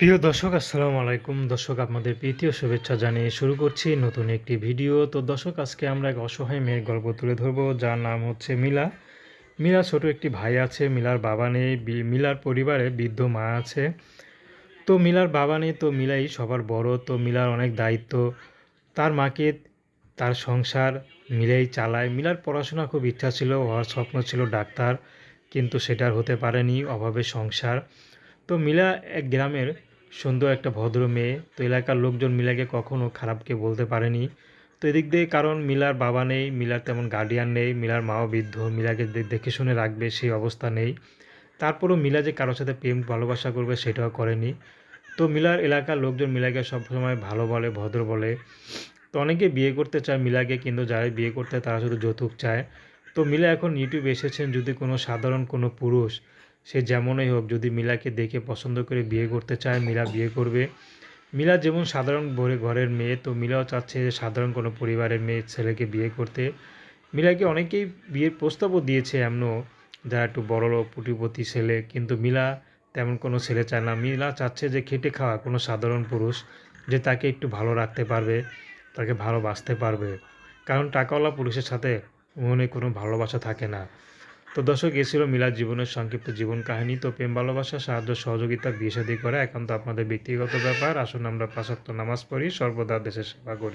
প্রিয় দর্শক, আসসালামু আলাইকুম। দর্শক, আপনাদের প্রীতীয় শুভেচ্ছা জানিয়ে শুরু করছি নতুন একটি ভিডিও। তো দর্শক, আজকে আমরা এক অসহায় মেয়ের গল্প তুলে ধরবো, যার নাম হচ্ছে মিলা। মিলা ছোট একটি ভাই আছে, মিলার বাবা নেই মিলার পরিবারে বৃদ্ধ মা আছে। তো মিলার বাবা নেই, তো মিলাই সবার বড়, তো মিলার অনেক দায়িত্ব। তার মাকে তার সংসার মিলাই চালায়। মিলার পড়াশোনা খুব ইচ্ছা ছিল হওয়ার স্বপ্ন ছিল ডাক্তার, কিন্তু সেটার হতে পারেনি, অভাবে সংসার। তো মিলা এক গ্রামের সুন্দর একটা ভদ্র মেয়ে। তো এলাকার লোকজন মিলাকে কখনো খারাপকে বলতে পারেনি। তো এদিক দিয়ে কারণ মিলার বাবা নেই, মিলার তেমন গার্ডিয়ান নেই, মিলার মাও বৃদ্ধ, মিলাকে দেখে শুনে রাখবে সেই অবস্থা নেই। তারপরও মিলা যে কারোর সাথে প্রেম, ভালোবাসা করবে সেটাও করেনি। তো মিলার এলাকার লোকজন মিলাকে সবসময় ভালো বলে, ভদ্র বলে। তো অনেকে বিয়ে করতে চায় মিলাকে, কিন্তু যারা বিয়ে করতে তারা শুধু যৌতুক চায়। তো মিলা এখন ইউটিউবে এসেছেন যদি কোনো সাধারণ কোনো পুরুষ সে যেমনই হোক, যদি মিলাকে দেখে পছন্দ করে বিয়ে করতে চায়, মিলা বিয়ে করবে। মিলা যেমন সাধারণ ঘরের মেয়ে, তো মিলাও চাচ্ছে যে সাধারণ কোনো পরিবারের মেয়ে, ছেলেকে বিয়ে করতে। মিলাকে অনেকেই বিয়ের প্রস্তাবও দিয়েছে এমনও, যারা একটু বড় লোক, পুটিপতি ছেলে, কিন্তু মিলা তেমন কোনো ছেলে চায় না। মিলা চাচ্ছে যে খেটে খাওয়া কোনো সাধারণ পুরুষ, যে তাকে একটু ভালো রাখতে পারবে, তাকে ভালোবাসতে পারবে। কারণ টাকাওয়ালা পুরুষের সাথে মনে কোনো ভালোবাসা থাকে না। তো দর্শক, এ ছিল মিলার জীবনের সংক্ষিপ্ত জীবন কাহিনী। তো প্রেম, ভালোবাসা, সাহায্য, সহযোগিতা, বিয়ে শাদী করা একান্ত আপনাদের ব্যক্তিগত ব্যাপার। আসুন আমরা পাশাক্ত নামাজ পড়ি, সর্বদা দেশের সেবা করি।